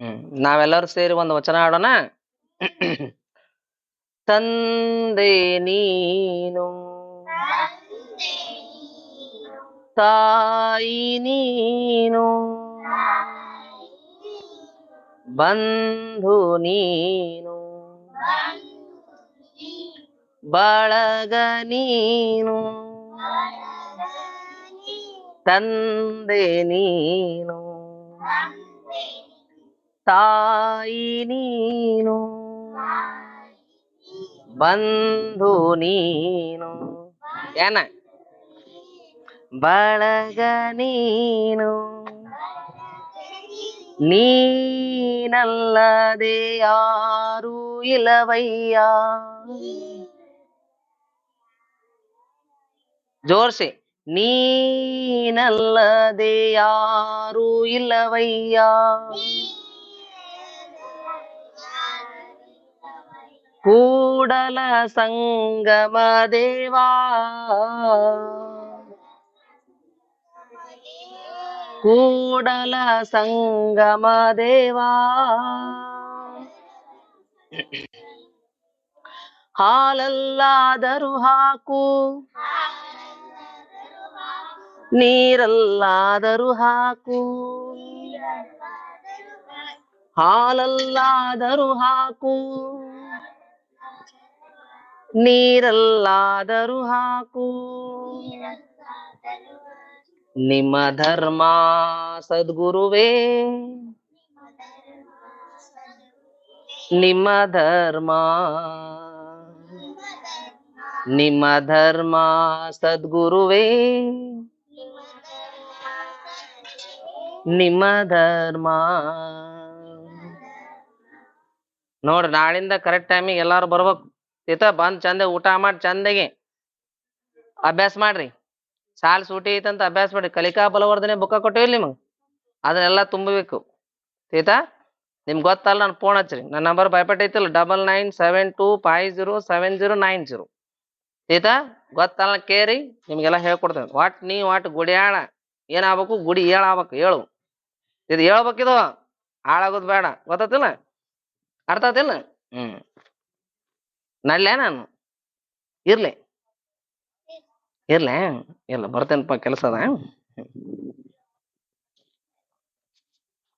ಹ್ಮ್. ನಾವೆಲ್ಲರೂ ಸೇರಿ ಒಂದು ವಚನ ಆಡೋಣ ತಂದೆ ನೀನು. ತಾಯಿ ನೀನು. ಬಂಧು ನೀನು. ಬಳಗ ನೀನು. ತಂದೆ ನೀನು. ತಾಯಿ ನೀನು. ಬಂಧು ನೀನು. ಏನ? ಬಳಗ ನೀನು. ನೀನಲ್ಲದೆ ಯಾರು ಇಲ್ಲವಯ್ಯ. ಜೋರ್ಸಿ. ನೀನಲ್ಲದೆ ಯಾರು ಇಲ್ಲವಯ್ಯ. ಕೂಡಲ ಸಂಗಮ ದೇವಾ. ಕೂಡಲ ಸಂಗಮ ದೇವಾ. ಹಾಲಲ್ಲಾದರೂ ಹಾಕು. ನೀರಲ್ಲಾದರೂ ಹಾಕು. ಹಾಲಲ್ಲಾದರೂ ಹಾಕು. ನೀರಲ್ಲಾದರೂ ಹಾಕು. ನಿಮ್ಮ ಧರ್ಮ ಸದ್ಗುರುವೇ. ನಿಮ್ಮ ಧರ್ಮ. ನಿಮ್ಮ ಧರ್ಮ ಸದ್ಗುರುವೇ. ನಿಮ್ಮ ಧರ್ಮ. ನೋಡ್ರಿ ನಾಳಿಂದ ಕರೆಕ್ಟ್ ಟೈಮಿಗೆ ಎಲ್ಲಾರು ಬರ್ಬೇಕು. ತಿತ ಬಂದ್ ಚಂದ ಊಟ ಮಾಡಿ, ಚಂದಗೆ ಅಭ್ಯಾಸ ಮಾಡ್ರಿ. ಸಾಲ್ ಸೂಟಿ ಐತಂತ ಅಭ್ಯಾಸ ಮಾಡಿ ಕಲಿಕಾ ಬಲವರ್ಧನೆ ಬುಕ್ಕ ಕೊಟ್ಟಿವಿಲ್ಲ ನಿಮಗ್. ಅದನ್ನೆಲ್ಲ ತುಂಬಬೇಕು. ತೀತಾ ನಿಮ್ಗೆ ಗೊತ್ತಲ್ಲ, ನಾನು ಫೋನ್ ಹಚ್ಚಿರಿ. ನನ್ನ number ಭಯಪಟ್ಟೈತಿಲ್ಲ double nine seven two five zero seven zero nine zero ತೀತಾ ಗೊತ್ತಲ್ಲ, ಕೇರಿ, ನಿಮ್ಗೆಲ್ಲ ಹೇಳ್ಕೊಡ್ತೇನೆ. ವಾಟ್ ನೀ ವಾಟ್ ಗುಡಿಯಾಳ? ಏನಾಗಬೇಕು? ಗುಡಿ ಏಳಾಗ್ಬೇಕು ಹೇಳು ಇದು ಹೇಳ್ಬೇಕಿದು ಹಾಳಾಗೋದು ಬೇಡ. ಗೊತ್ತಾತಿಲ್ಲ ಅರ್ಥ ಆತಿಲ್ಲ ಹ್ಮ್. ನಡ್ಲೆ ನಾನು ಇರ್ಲಿ ಇರ್ಲೆ ಇಲ್ಲ ಬರ್ತೇನಪ್ಪ ಕೆಲಸ ಅದ